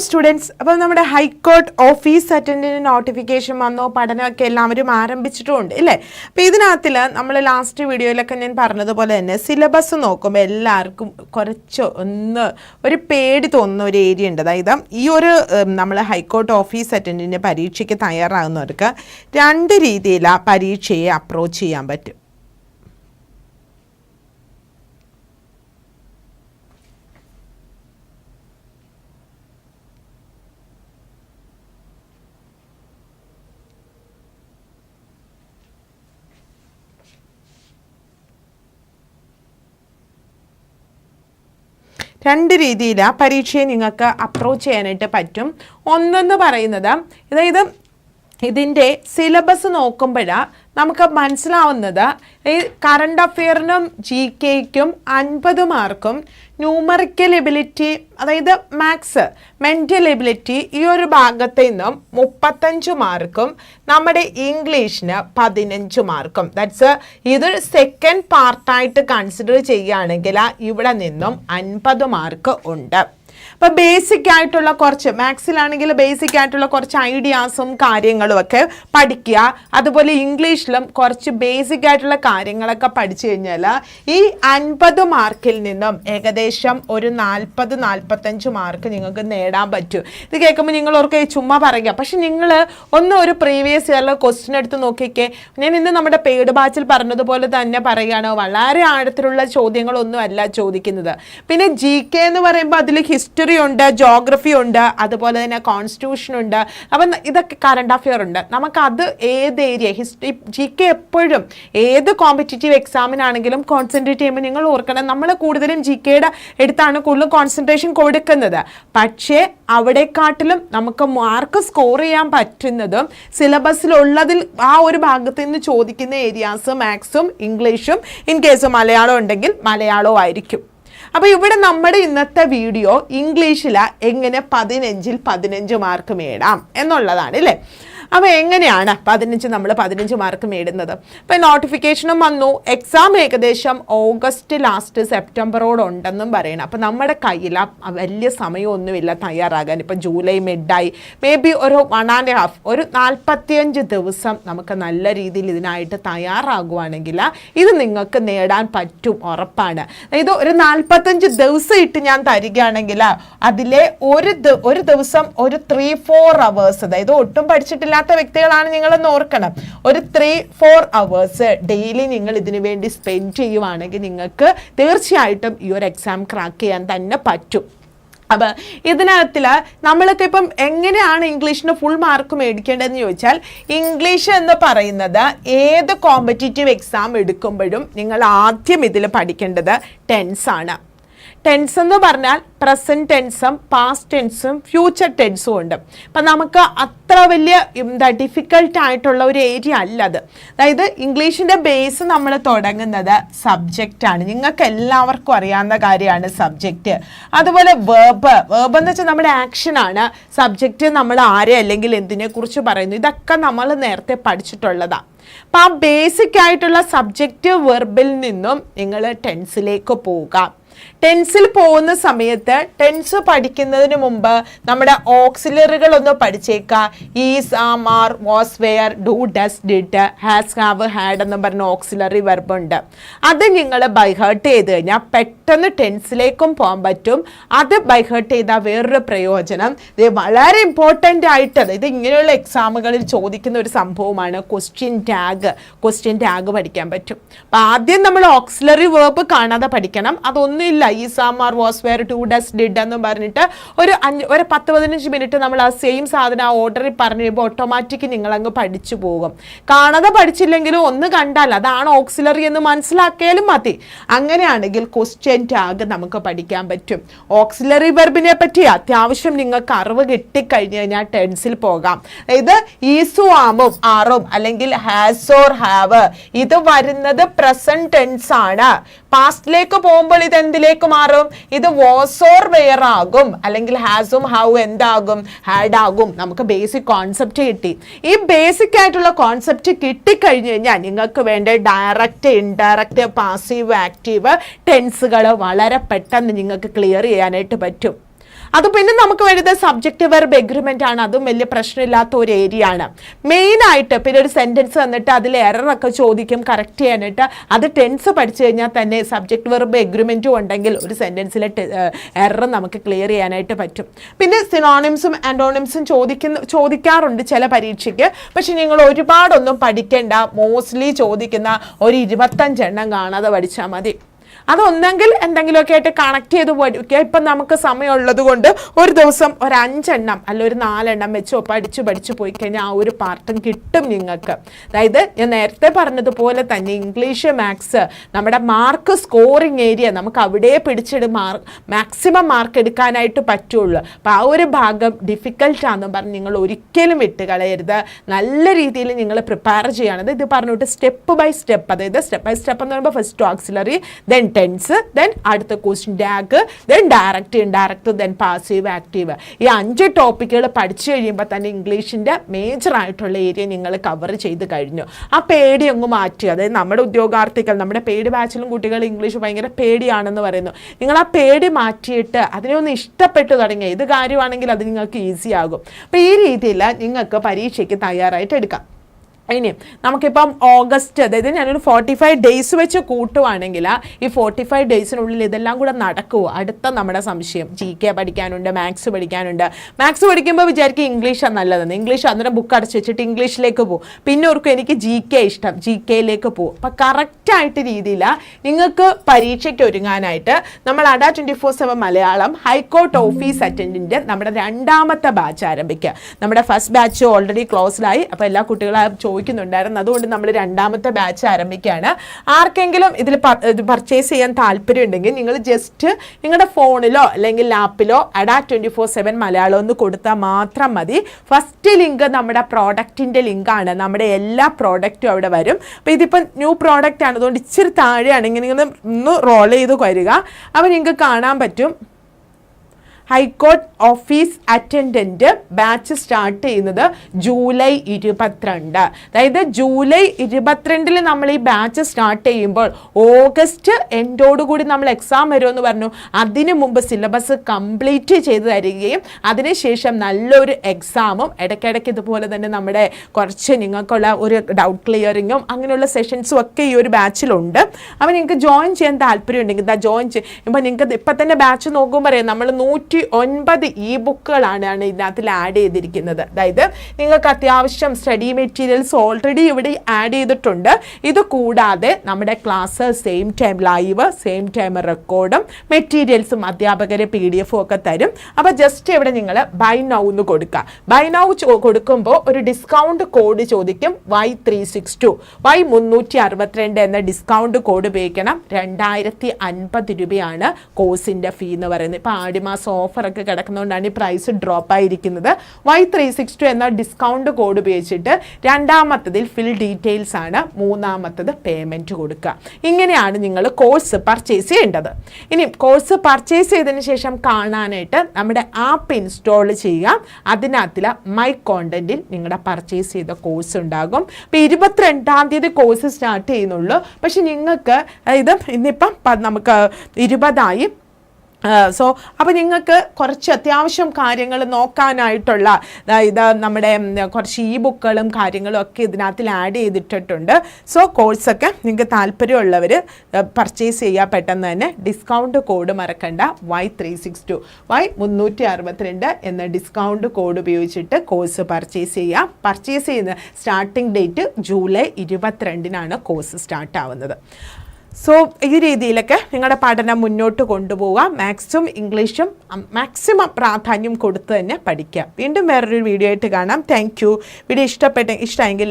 Students അപ്പോൾ നമ്മുടെ high court office അറ്റൻഡിന് notification വന്നോ പഠനമൊക്കെ എല്ലാവരും ആരംഭിച്ചിട്ടുമുണ്ട് ഇല്ലേ? അപ്പോൾ ഇതിനകത്തിൽ നമ്മൾ ലാസ്റ്റ് വീഡിയോയിലൊക്കെ ഞാൻ പറഞ്ഞതുപോലെ തന്നെ സിലബസ് നോക്കുമ്പോൾ എല്ലാവർക്കും കുറച്ച് ഒന്ന് ഒരു പേടി തോന്നുന്ന ഒരു ഏരിയ ഉണ്ട്. അതായത് ഈ ഒരു നമ്മൾ ഹൈക്കോർട്ട് ഓഫീസ് അറ്റൻഡിന്റെ പരീക്ഷയ്ക്ക് തയ്യാറാകുന്നവർക്ക് രണ്ട് രീതിയിലാണ് പരീക്ഷയെ അപ്രോച്ച് ചെയ്യാൻ പറ്റും. രണ്ട് രീതിയിലാണ് പരീക്ഷയെ നിങ്ങൾക്ക് അപ്രോച്ച് ചെയ്യാനായിട്ട് പറ്റും. ഒന്നെന്ന് പറയുന്നത് അതായത് ഇതിന്റെ സിലബസ് നോക്കുമ്പോഴാണ് നമുക്ക് മനസ്സിലാവുന്നത് ഈ കറണ്ട് അഫെയറിനും ജി കെക്കും അൻപത് മാർക്കും ന്യൂമറിക്കൽ എബിലിറ്റി അതായത് മാത്സ് മെന്റൽ എബിലിറ്റി ഈ ഒരു ഭാഗത്ത് നിന്നും മുപ്പത്തഞ്ച് മാർക്കും നമ്മുടെ ഇംഗ്ലീഷിന് പതിനഞ്ച് മാർക്കും. ദാറ്റ്സ് ഇതൊരു സെക്കൻഡ് പാർട്ടായിട്ട് കൺസിഡർ ചെയ്യുകയാണെങ്കിൽ ഇവിടെ നിന്നും അൻപത് മാർക്ക് ഉണ്ട്. അപ്പോൾ ബേസിക് ആയിട്ടുള്ള കുറച്ച് മാത്സിലാണെങ്കിൽ ബേസിക് ആയിട്ടുള്ള കുറച്ച് ഐഡിയാസും കാര്യങ്ങളും ഒക്കെ പഠിക്കുക. അതുപോലെ ഇംഗ്ലീഷിലും കുറച്ച് ബേസിക് ആയിട്ടുള്ള കാര്യങ്ങളൊക്കെ പഠിച്ചു കഴിഞ്ഞാൽ ഈ അൻപത് മാർക്കിൽ നിന്നും ഏകദേശം ഒരു നാൽപ്പത് നാൽപ്പത്തഞ്ച് മാർക്ക് നിങ്ങൾക്ക് നേടാൻ പറ്റും. ഇത് കേൾക്കുമ്പോൾ നിങ്ങൾ ഓർക്കുക ചുമ്മാ പറയുക. പക്ഷെ നിങ്ങൾ ഒന്ന് ഒരു പ്രീവിയസ് ഇയറിലെ ക്വസ്റ്റ്യൻ എടുത്ത് നോക്കിക്കേ. ഞാൻ ഇന്ന് നമ്മുടെ പെയ്ഡ് ബാച്ചിൽ പറഞ്ഞതുപോലെ തന്നെ പറയുകയാണ്. വളരെ ആഴത്തിലുള്ള ചോദ്യങ്ങളൊന്നും അല്ല ചോദിക്കുന്നത്. പിന്നെ ജി കെ എന്ന് പറയുമ്പോൾ അതിൽ ഹിസ്റ്ററി ഉണ്ട് ജോഗ്രഫി ഉണ്ട് അതുപോലെ തന്നെ കോൺസ്റ്റിറ്റ്യൂഷൻ ഉണ്ട്. അപ്പം ഇതൊക്കെ കറണ്ട് അഫെയർ ഉണ്ട്. നമുക്കത് ഏത് ഏരിയ ഹിസ്റ്ററി ജി കെ എപ്പോഴും ഏത് കോമ്പറ്റേറ്റീവ് എക്സാമിനാണെങ്കിലും കോൺസെൻട്രേറ്റ് ചെയ്യുമ്പോൾ നിങ്ങൾ ഓർക്കണം നമ്മൾ കൂടുതലും ജി കെയുടെ എടുത്താണ് കൂടുതലും കോൺസെൻട്രേഷൻ കൊടുക്കുന്നത്. പക്ഷേ അവിടെക്കാട്ടിലും നമുക്ക് മാർക്ക് സ്കോർ ചെയ്യാൻ പറ്റുന്നതും സിലബസിലുള്ളതിൽ ആ ഒരു ഭാഗത്ത് നിന്ന് ചോദിക്കുന്ന ഏരിയാസ് മാത്സും ഇംഗ്ലീഷും ഇൻ കേസ് മലയാളം ഉണ്ടെങ്കിൽ മലയാളവും ആയിരിക്കും. അപ്പോൾ ഇവിടെ നമ്മുടെ ഇന്നത്തെ വീഡിയോ ഇംഗ്ലീഷിലാണ് എങ്ങനെ പതിനഞ്ചിൽ പതിനഞ്ച് മാർക്ക് നേടാം എന്നുള്ളതാണ് അല്ലേ? അപ്പോൾ എങ്ങനെയാണ് പതിനഞ്ച് നമ്മൾ പതിനഞ്ച് മാർക്ക് നേടുന്നത്? അപ്പോൾ നോട്ടിഫിക്കേഷനും വന്നു. എക്സാം ഏകദേശം ഓഗസ്റ്റ് ലാസ്റ്റ് സെപ്റ്റംബറോടുണ്ടെന്നും പറയണം. അപ്പോൾ നമ്മുടെ കയ്യിൽ വലിയ സമയമൊന്നുമില്ല തയ്യാറാകാൻ. ഇപ്പം ജൂലൈ മിഡായി മേ ബി ഒരു വൺ ആൻഡ് ഹാഫ് ഒരു നാൽപ്പത്തിയഞ്ച് ദിവസം നമുക്ക് നല്ല രീതിയിൽ ഇതിനായിട്ട് തയ്യാറാകുവാണെങ്കിൽ ഇത് നിങ്ങൾക്ക് നേടാൻ പറ്റും ഉറപ്പാണ്. ഇത് ഒരു നാൽപ്പത്തഞ്ച് ദിവസം ഇട്ട് ഞാൻ തരികയാണെങ്കിൽ അതിലെ ഒരു ഒരു ദിവസം ഒരു ത്രീ ഫോർ അവേഴ്സ് അതായത് ഒട്ടും പഠിച്ചിട്ടില്ലാത്ത വ്യക്തികളാണ് നിങ്ങളെന്ന് ഓർക്കണം. ഒരു ത്രീ ഫോർ അവേഴ്സ് ഡെയിലി നിങ്ങൾ ഇതിനു വേണ്ടി സ്പെൻഡ് ചെയ്യുവാണെങ്കിൽ നിങ്ങൾക്ക് തീർച്ചയായിട്ടും ഈ ഒരു എക്സാം ക്രാക്ക് ചെയ്യാൻ തന്നെ പറ്റും. അപ്പം ഇതിനകത്തിൽ നമ്മളൊക്കെ ഇപ്പം എങ്ങനെയാണ് ഇംഗ്ലീഷിന് ഫുൾ മാർക്ക് മേടിക്കേണ്ടതെന്ന് ചോദിച്ചാൽ ഇംഗ്ലീഷ് എന്ന് പറയുന്നത് ഏത് കോമ്പറ്റേറ്റീവ് എക്സാം എടുക്കുമ്പോഴും നിങ്ങൾ ആദ്യം ഇതിൽ പഠിക്കേണ്ടത് ടെൻസാണ് ടെൻസ് എന്ന് പറഞ്ഞാൽ പ്രസന്റ് ടെൻസും പാസ്റ്റ് ടെൻസും ഫ്യൂച്ചർ ടെൻസും ഉണ്ട്. അപ്പം നമുക്ക് അത്ര വലിയ എന്താ ഡിഫിക്കൽട്ട് ആയിട്ടുള്ള ഒരു ഏരിയ അല്ല അത്. അതായത് ഇംഗ്ലീഷിന്റെ ബേസ് നമ്മൾ തുടങ്ങുന്നത് സബ്ജക്റ്റ് ആണ്. നിങ്ങൾക്ക് എല്ലാവർക്കും അറിയാവുന്ന കാര്യമാണ് സബ്ജക്റ്റ് അതുപോലെ വേർബ് വേർബ് എന്ന് വെച്ചാൽ നമ്മുടെ ആക്ഷനാണ് സബ്ജക്റ്റ് നമ്മൾ ആരെ അല്ലെങ്കിൽ എന്തിനെക്കുറിച്ച് പറയുന്നു. ഇതൊക്കെ നമ്മൾ നേരത്തെ പഠിച്ചിട്ടുള്ളതാണ് അപ്പം ആ ബേസിക് ആയിട്ടുള്ള സബ്ജക്റ്റ് വെർബിൽ നിന്നും നിങ്ങൾ ടെൻസിലേക്ക് പോവുക. ടെൻസിൽ പോകുന്ന സമയത്ത് ടെൻസ് പഠിക്കുന്നതിന് മുമ്പ് നമ്മുടെ ഓക്സിലറികൾ ഒന്ന് പഠിച്ചേക്കുക is am are was were do does did has have had എന്ന് പറഞ്ഞ ഓക്സിലറി വെർബുണ്ട്. അത് നിങ്ങൾ ബൈഹേർട്ട് ചെയ്ത് കഴിഞ്ഞാൽ പെട്ടെന്ന് ടെൻസിലേക്കും പോകാൻ പറ്റും. അത് ബൈഹേർട്ട് ചെയ്താൽ വേറൊരു പ്രയോജനം. ഇത് വളരെ ഇമ്പോർട്ടന്റ് ആയിട്ട് അതായത് ഇങ്ങനെയുള്ള എക്സാമുകളിൽ ചോദിക്കുന്ന ഒരു സംഭവമാണ്. ക്വസ്റ്റ്യൻ ടാഗ് ക്വസ്റ്റ്യൻ ടാഗ് പഠിക്കാൻ പറ്റും. അപ്പം ആദ്യം നമ്മൾ ഓക്സിലറി വേർബ് കാണാതെ പഠിക്കണം. അതൊന്നുമില്ല ഈ സാമാർ was were do does did എന്ന് പറഞ്ഞിട്ട് ഒരു അഞ്ച് ഒരു പത്ത് പതിനഞ്ച് മിനിറ്റ് നമ്മൾ ആ സെയിം സാധനം ആ ഓർഡറിൽ പറഞ്ഞു കഴിയുമ്പോൾ ഓട്ടോമാറ്റിക് നിങ്ങൾ അങ്ങ് പഠിച്ചു പോകും. കാണാതെ പഠിച്ചില്ലെങ്കിലും ഒന്ന് കണ്ടാൽ അതാണ് ഓക്സിലറി എന്ന് മനസ്സിലാക്കിയാലും മതി. അങ്ങനെയാണെങ്കിൽ ക്വസ്റ്റ്യൻ ടാഗ് നമുക്ക് പഠിക്കാൻ പറ്റും. ഓക്സിലറി വെർബിനെ പറ്റി അത്യാവശ്യം നിങ്ങൾക്ക് അറിവ് കിട്ടിക്കഴിഞ്ഞ് കഴിഞ്ഞാൽ ടെൻസിൽ പോകാം. ഇത് ഈസു ആമും ആറും അല്ലെങ്കിൽ ഹാസ് ഓർ ഹാവ് ഇത് വരുന്നത് പ്രസന്റ് ടെൻസ് ആണ്. പാസ്റ്റിലേക്ക് പോകുമ്പോൾ ഇത് എന്തിലേക്ക് മാറും. ഇത് വാസ് ഓർ വെയർ ആകും. അല്ലെങ്കിൽ ഹാസും ഹൗ എന്താകും. ഹാഡ് ആകും. നമുക്ക് ബേസിക് കോൺസെപ്റ്റ് കിട്ടി. ഈ ബേസിക് ആയിട്ടുള്ള കോൺസെപ്റ്റ് കിട്ടിക്കഴിഞ്ഞു കഴിഞ്ഞാൽ നിങ്ങൾക്ക് വേണ്ട ഡയറക്റ്റ് ഇൻഡയറക്റ്റ് പാസീവ് ആക്റ്റീവ് ടെൻസുകൾ വളരെ പെട്ടെന്ന് നിങ്ങൾക്ക് ക്ലിയർ ചെയ്യാനായിട്ട് പറ്റും. അത് പിന്നെ നമുക്ക് വരുന്നത് സബ്ജക്റ്റ് വെർബ് എഗ്രിമെന്റ് ആണ്. അതും വലിയ പ്രശ്നമില്ലാത്ത ഒരു ഏരിയ ആണ്. മെയിൻ ആയിട്ട് പിന്നെ ഒരു സെന്റൻസ് വന്നിട്ട് അതിൽ എററൊക്കെ ചോദിക്കും കറക്റ്റ് ചെയ്യാനായിട്ട്. അത് ടെൻസ് പഠിച്ചു കഴിഞ്ഞാൽ തന്നെ സബ്ജക്റ്റ് വെർബ് എഗ്രിമെന്റും ഉണ്ടെങ്കിൽ ഒരു സെന്റൻസിലെ എറർ നമുക്ക് ക്ലിയർ ചെയ്യാനായിട്ട് പറ്റും. പിന്നെ സിനോണിംസും ആൻഡോണിംസും ചോദിക്കുന്ന ചോദിക്കാറുണ്ട് ചില പരീക്ഷയ്ക്ക്. പക്ഷെ നിങ്ങൾ ഒരുപാടൊന്നും പഠിക്കേണ്ട. മോസ്റ്റ്ലി ചോദിക്കുന്ന ഒരു ഇരുപത്തഞ്ചെണ്ണം കാണാതെ പഠിച്ചാൽ മതി. അതൊന്നെങ്കിൽ എന്തെങ്കിലുമൊക്കെ ആയിട്ട് കണക്ട് ചെയ്ത് പഠിക്കുക. ഇപ്പം നമുക്ക് സമയമുള്ളത് കൊണ്ട് ഒരു ദിവസം ഒരു അഞ്ചെണ്ണം അല്ല ഒരു നാലെണ്ണം വെച്ചോ പഠിച്ച് പഠിച്ച് പോയി കഴിഞ്ഞാൽ ആ ഒരു പാർട്ടും കിട്ടും നിങ്ങൾക്ക്. അതായത് ഞാൻ നേരത്തെ പറഞ്ഞതുപോലെ തന്നെ ഇംഗ്ലീഷ് മാത്സ് നമ്മുടെ മാർക്ക് സ്കോറിങ് ഏരിയ നമുക്ക് അവിടെ പിടിച്ചിട്ട് മാർക്ക് മാക്സിമം മാർക്ക് എടുക്കാനായിട്ട് പറ്റുള്ളൂ. അപ്പോൾ ആ ഒരു ഭാഗം ഡിഫിക്കൽട്ടാണെന്ന് പറഞ്ഞ് നിങ്ങൾ ഒരിക്കലും വിട്ട് കളയരുത്. നല്ല രീതിയിൽ നിങ്ങൾ പ്രിപ്പയർ ചെയ്യണത് ഇത് പറഞ്ഞിട്ട് സ്റ്റെപ്പ് ബൈ സ്റ്റെപ്പ് അതായത് സ്റ്റെപ്പ് ബൈ സ്റ്റെപ്പ് എന്ന് പറയുമ്പോൾ first auxiliary then tense then അടുത്ത question tag then direct indirect then passive active ഈ അഞ്ച് ടോപ്പിക്കുകൾ പഠിച്ചു കഴിയുമ്പോൾ തന്നെ ഇംഗ്ലീഷിന്റെ മേജർ ആയിട്ടുള്ള ഏരിയ നിങ്ങൾ കവർ ചെയ്ത് കഴിഞ്ഞു. ആ പേടി അങ്ങ് മാറ്റുക. അതായത് നമ്മുടെ ഉദ്യോഗാർത്ഥികൾ നമ്മുടെ പേടി ബാച്ചിലും കുട്ടികൾ ഇംഗ്ലീഷ് ഭയങ്കര പേടിയാണെന്ന് പറയുന്നു. നിങ്ങൾ ആ പേടി മാറ്റിയിട്ട് അതിനെ ഒന്ന് ഇഷ്ടപ്പെട്ടു തുടങ്ങി ഏത് കാര്യമാണെങ്കിൽ അത് നിങ്ങൾക്ക് ഈസി ആകും. അപ്പോൾ ഈ രീതിയിൽ നിങ്ങൾക്ക് പരീക്ഷയ്ക്ക് തയ്യാറായിട്ട് എടുക്കാം. ഇനി നമുക്കിപ്പം ഓഗസ്റ്റ് അതായത് ഞാനൊരു ഫോർട്ടി ഫൈവ് ഡേയ്സ് വെച്ച് കൂട്ടുവാണെങ്കിൽ ഈ ഫോർട്ടി ഫൈവ് ഡേയ്സിനുള്ളിൽ ഇതെല്ലാം കൂടെ നടക്കുമോ അടുത്ത നമ്മുടെ സംശയം. ജി കെ പഠിക്കാനുണ്ട് മാത്സ് പഠിക്കാനുണ്ട്. മാത്സ് പഠിക്കുമ്പോൾ വിചാരിക്കും ഇംഗ്ലീഷാണ് നല്ലതെന്ന്. ഇംഗ്ലീഷ് അന്നേരം ബുക്ക് അടച്ച് വെച്ചിട്ട് ഇംഗ്ലീഷിലേക്ക് പോകും. പിന്നെ ഓർക്കും എനിക്ക് ജി കെ ഇഷ്ടം. ജി കെയിലേക്ക് പോകും. അപ്പം കറക്റ്റായിട്ട് രീതിയിൽ നിങ്ങൾക്ക് പരീക്ഷയ്ക്ക് ഒരുങ്ങാനായിട്ട് നമ്മൾ Adda twenty four seven Malayalam high court office attendant നമ്മുടെ രണ്ടാമത്തെ ബാച്ച് ആരംഭിക്കുക. നമ്മുടെ ഫസ്റ്റ് ബാച്ച് ഓൾറെഡി ക്ലോസ്ഡായി അപ്പോൾ എല്ലാ കുട്ടികളും ചോദിക്കുന്നുണ്ടായിരുന്നു. അതുകൊണ്ട് നമ്മൾ രണ്ടാമത്തെ ബാച്ച് ആരംഭിക്കുകയാണ്. ആർക്കെങ്കിലും ഇതിൽ പർച്ചേസ് ചെയ്യാൻ താല്പര്യം ഉണ്ടെങ്കിൽ നിങ്ങൾ ജസ്റ്റ് നിങ്ങളുടെ ഫോണിലോ അല്ലെങ്കിൽ ലാപ്പിലോ Adda twenty four seven Malayalam ഒന്ന് കൊടുത്താൽ മാത്രം മതി. ഫസ്റ്റ് ലിങ്ക് നമ്മുടെ പ്രോഡക്റ്റിന്റെ ലിങ്കാണ് നമ്മുടെ എല്ലാ പ്രോഡക്റ്റും അവിടെ വരും. അപ്പോൾ ഇതിപ്പം ന്യൂ പ്രോഡക്റ്റ് ആണ്. അതുകൊണ്ട് ഇച്ചിരി താഴെയാണെങ്കിൽ നിങ്ങൾ ഒന്ന് റോൾ ചെയ്ത് വരിക. അപ്പോൾ നിങ്ങൾക്ക് കാണാൻ പറ്റും. High court office attendant batch start ചെയ്യുന്നത് ജൂലൈ ഇരുപത്തിരണ്ട്. അതായത് ജൂലൈ ഇരുപത്തിരണ്ടിൽ നമ്മൾ ഈ ബാച്ച് സ്റ്റാർട്ട് ചെയ്യുമ്പോൾ ഓഗസ്റ്റ് എൻഡോടുകൂടി നമ്മൾ എക്സാം വരുമെന്ന് പറഞ്ഞു. അതിനു മുമ്പ് സിലബസ് കംപ്ലീറ്റ് ചെയ്ത് തരികയും അതിനുശേഷം നല്ലൊരു എക്സാമും ഇടയ്ക്കിടയ്ക്ക് ഇതുപോലെ തന്നെ നമ്മുടെ കുറച്ച് നിങ്ങൾക്കുള്ള ഒരു ഡൗട്ട് ക്ലിയറിങ്ങും അങ്ങനെയുള്ള സെഷൻസും ഒക്കെ ഈ ഒരു ബാച്ചിലുണ്ട്. അപ്പോൾ നിങ്ങൾക്ക് ജോയിൻ ചെയ്യാൻ താല്പര്യം ഉണ്ടെങ്കിൽ ഇതാ ജോയിൻ ചെയ്യുമ്പോൾ നിങ്ങൾക്ക് ഇപ്പം തന്നെ ബാച്ച് നോക്കുമ്പോൾ പറയാം നമ്മൾ നൂറ്റി ഒൻപത് ഇ ബുക്കുകളാണ് ഇതിനകത്തിൽ ആഡ് ചെയ്തിരിക്കുന്നത്. അതായത് നിങ്ങൾക്ക് അത്യാവശ്യം സ്റ്റഡി മെറ്റീരിയൽസ് ഓൾറെഡി ഇവിടെ ആഡ് ചെയ്തിട്ടുണ്ട്. ഇത് കൂടാതെ നമ്മുടെ class same time live same time റെക്കോർഡും മെറ്റീരിയൽസും അധ്യാപകരെ പി ഡി എഫും ഒക്കെ തരും. അപ്പോൾ ജസ്റ്റ് ഇവിടെ നിങ്ങൾ ബൈ നൗ എന്ന് കൊടുക്കുക ബൈ നൗ കൊടുക്കുമ്പോൾ ഒരു ഡിസ്കൗണ്ട് കോഡ് ചോദിക്കും. Y three six two Y മുന്നൂറ്റി അറുപത്തിരണ്ട് എന്ന ഡിസ്കൗണ്ട് കോഡ് ഉപയോഗിക്കണം. രണ്ടായിരത്തി അൻപത് രൂപയാണ് കോഴ്സിന്റെ ഫീ എന്ന് പറയുന്നത്. ഇപ്പോൾ ആടിമാസം ഓഫറൊക്കെ കിടക്കുന്നതുകൊണ്ടാണ് ഈ പ്രൈസ് ഡ്രോപ്പ് ആയിരിക്കുന്നത്. വൈ ത്രീ സിക്സ് ടു എന്ന ഡിസ്കൗണ്ട് കോഡ് ഉപയോഗിച്ചിട്ട് രണ്ടാമത്തതിൽ ഫിൽ ഡീറ്റെയിൽസ് ആണ് മൂന്നാമത്തത് പേയ്മെന്റ് കൊടുക്കുക. ഇങ്ങനെയാണ് നിങ്ങൾ കോഴ്സ് പർച്ചേസ് ചെയ്യേണ്ടത്. ഇനി കോഴ്സ് പർച്ചേസ് ചെയ്തതിന് ശേഷം കാണാനായിട്ട് നമ്മുടെ ആപ്പ് ഇൻസ്റ്റാൾ ചെയ്യുക അതിനകത്തിലെ മൈ കോണ്ടന്റിൽ നിങ്ങളുടെ പർച്ചേസ് ചെയ്ത കോഴ്സ് ഉണ്ടാകും. ഇപ്പം ഇരുപത്തിരണ്ടാം തീയതി കോഴ്സ് സ്റ്റാർട്ട് ചെയ്യുന്നുള്ളൂ. പക്ഷെ നിങ്ങൾക്ക് ഇത് ഇന്നിപ്പം നമുക്ക് ഇരുപതായി സോ അപ്പോൾ നിങ്ങൾക്ക് കുറച്ച് അത്യാവശ്യം കാര്യങ്ങൾ നോക്കാനായിട്ടുള്ള ഇത് നമ്മുടെ കുറച്ച് ഇ ബുക്കുകളും കാര്യങ്ങളും ഒക്കെ ഇതിനകത്തിൽ ആഡ് ചെയ്തിട്ടിട്ടുണ്ട്. സോ കോഴ്സൊക്കെ നിങ്ങൾക്ക് താല്പര്യമുള്ളവർ പർച്ചേസ് ചെയ്യുക പെട്ടെന്ന് തന്നെ ഡിസ്കൗണ്ട് കോഡ് മറക്കണ്ട. Y three six two Y മുന്നൂറ്റി അറുപത്തിരണ്ട് എന്ന ഡിസ്കൗണ്ട് കോഡ് ഉപയോഗിച്ചിട്ട് കോഴ്സ് പർച്ചേസ് ചെയ്യുക പർച്ചേസ് ചെയ്യുന്ന സ്റ്റാർട്ടിംഗ് ഡേറ്റ് ജൂലൈ ഇരുപത്തിരണ്ടിനാണ് കോഴ്സ് സ്റ്റാർട്ട് ആവുന്നത്. സോ ഈ രീതിയിലൊക്കെ നിങ്ങളുടെ പഠനം മുന്നോട്ട് കൊണ്ടുപോവുക മാത്സും ഇംഗ്ലീഷും മാക്സിമം പ്രാധാന്യം കൊടുത്ത് തന്നെ പഠിക്കുക വീണ്ടും വേറൊരു വീഡിയോ ആയിട്ട് കാണാം. താങ്ക് യു വീഡിയോ ഇഷ്ടപ്പെട്ട ഇഷ്ടമെങ്കിൽ